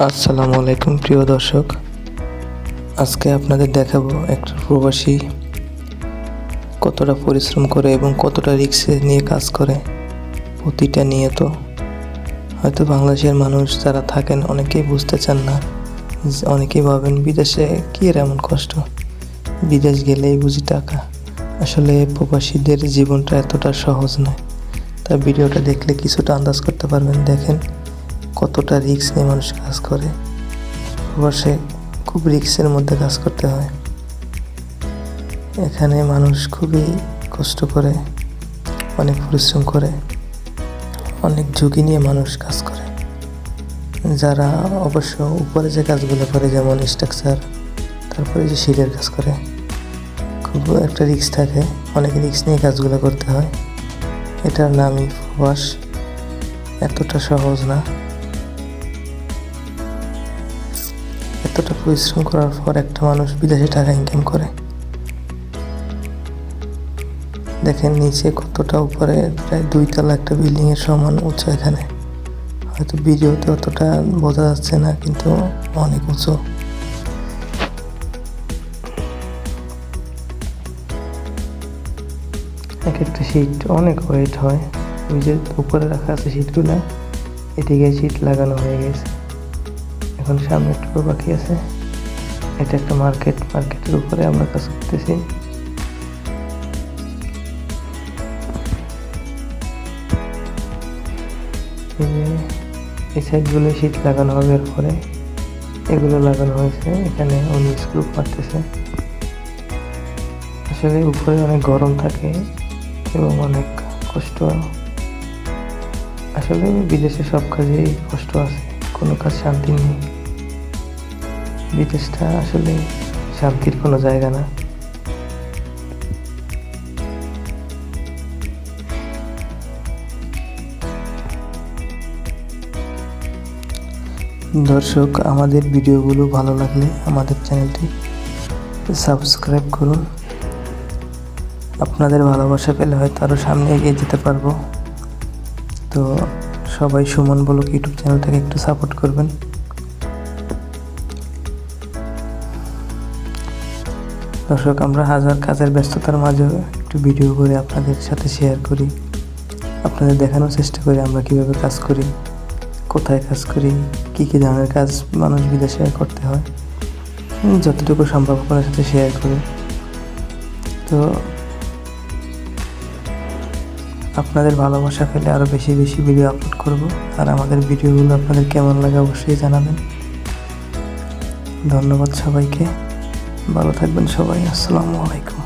আসসালামু আলাইকুম, প্রিয় দর্শক। আজকে আপনাদের দেখাবো একটা প্রবাসী কতটা পরিশ্রম করে এবং কতটা রিক্সে নিয়ে কাজ করে প্রতিটা নিয়ে তো। হয়তো বাংলাদেশের মানুষ যারা থাকেন অনেকেই বুঝতে চান না, অনেকেই ভাবেন, বিদেশে কী এর এমন কষ্ট? বিদেশ গেলেই বুঝি টাকা। আসলে প্রবাসীদের জীবনটা এতটা সহজ নয়। তা ভিডিওটা দেখলে কিছুটা আন্দাজ করতে পারবেন। দেখেন কতটা রিক্স নিয়ে মানুষ কাজ করে প্রবাসে খুব রিস্কের মধ্যে কাজ করতে হয়। এখানে মানুষ খুবই কষ্ট করে, অনেক পরিশ্রম করে, অনেক ঝুঁকি নিয়ে মানুষ কাজ করে। যারা অবশ্য উপরে যে কাজগুলো করে, যেমন স্ট্রাকচার তারপরে যে শিলের কাজ করে, খুব একটা রিক্স থাকে, অনেক রিক্স নিয়ে কাজগুলো করতে হয়। এটার নামই প্রবাস। এতটা সহজ না। পরিশ্রম করার পর একটা মানুষ বিদেশে টাকা ইনকাম করে। দেখেন নিচে কতটা উপরে, প্রায় দুইতলা একটা বিল্ডিং এর সমান উঁচু এখানে। হয়তো ভিডিওতে অতটা বোঝা যাচ্ছে না, কিন্তু অনেক উঁচু। এক একটা সিট অনেক ওয়েট হয়। ওই যে উপরে রাখা আছে সিটগুলো এদিকে সিট লাগানো হয়ে গেছে। এখন সামনে একটু বাকি আছে। এটা একটা মার্কেট মার্কেটের উপরে আমরা কাজ করতেছি। এই সাইডগুলো শীত লাগানো হবে এরপরে। এগুলো লাগানো হয়েছে, এখানে উনি স্ক্রুপ মারতেছে। আসলে উপরে অনেক গরম থাকে এবং অনেক কষ্ট। আসলে বিদেশে সব কাজেই কষ্ট আছে। কোনো কাজ শান্তি নেই। বিদেশটা আসলে শান্তির কোনো জায়গা না। দর্শক, আমাদের ভিডিওগুলো ভালো লাগলে আমাদের চ্যানেলটি সাবস্ক্রাইব করুন। আপনাদের ভালোবাসা পেলে হয়তো আরও সামনে এগিয়ে যেতে পারব। তো সবাই সুমন বলুক ইউটিউব চ্যানেলটাকে একটু সাপোর্ট করবেন। দর্শক, আমরা হাজার কাজের ব্যস্ততার মাঝে একটু ভিডিও করে আপনাদের সাথে শেয়ার করি। আপনাদের দেখানোর চেষ্টা করি আমরা কীভাবে কাজ করি, কোথায় কাজ করি, কী কী ধরনের কাজ মানুষ বিদেশে করতে হয়, যতটুকু সম্ভব আপনার সাথে শেয়ার করি। তো আপনাদের ভালোবাসা পেলে আরও বেশি বেশি ভিডিও আপলোড করব। আর আমাদের ভিডিওগুলো আপনাদের কেমন লাগে অবশ্যই জানাবেন। ধন্যবাদ সবাইকে। ভালো থাকবেন সবাই। আসসালামু আলাইকুম।